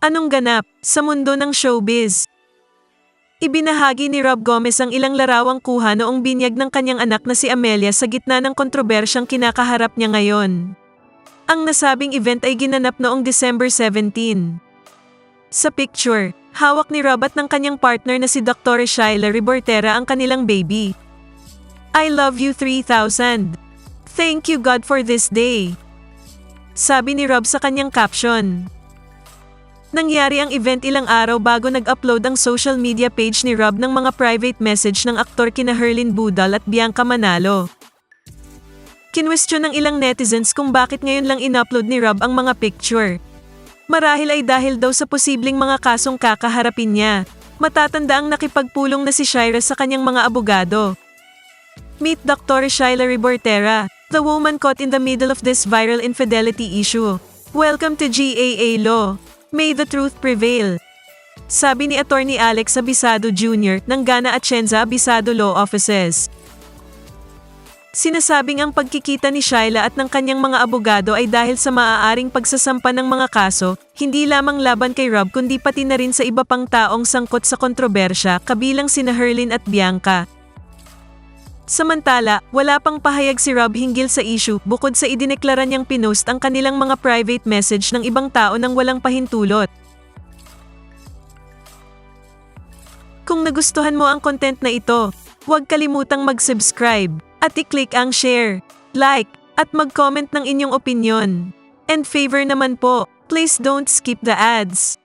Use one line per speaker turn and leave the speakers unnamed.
Anong ganap sa mundo ng showbiz? Ibinahagi ni Rob Gomez ang ilang larawang kuha noong binyag ng kanyang anak na si Amelia sa gitna ng kontrobersyang kinakaharap niya ngayon. Ang nasabing event ay ginanap noong December 17. Sa picture, hawak ni Rob at ng kanyang partner na si Dr. Shaila Ribortera ang kanilang baby. I love you 3000. Thank you God for this day. Sabi ni Rob sa kanyang caption. Nangyari ang event ilang araw bago nag-upload ang social media page ni Rob ng mga private message ng aktor kina Herlin Budal at Bianca Manalo. Kinwestiyon ng ilang netizens kung bakit ngayon lang in-upload ni Rob ang mga picture. Marahil ay dahil daw sa posibleng mga kasong kakaharapin niya. Matatanda ang nakipagpulong na si Shira sa kanyang mga abogado. Meet Dr. Shaila Ribortera, the woman caught in the middle of this viral infidelity issue. Welcome to GAA Law. May the truth prevail. Sabi ni Attorney Alex Abisado Jr. ng Gana Atienza Abisado Law Offices. Sinasabing ang pagkikita ni Shaila at ng kanyang mga abogado ay dahil sa maaaring pagsasampa ng mga kaso, hindi lamang laban kay Rob kundi pati na rin sa iba pang taong sangkot sa kontrobersya kabilang sina Herlin at Bianca. Samantala, wala pang pahayag si Rob hinggil sa issue bukod sa idineklara niyang pinost ang kanilang mga private message ng ibang tao nang walang pahintulot. Kung nagustuhan mo ang content na ito, huwag kalimutang mag-subscribe at i-click ang share, like, at mag-comment ng inyong opinion. And favor naman po, please don't skip the ads.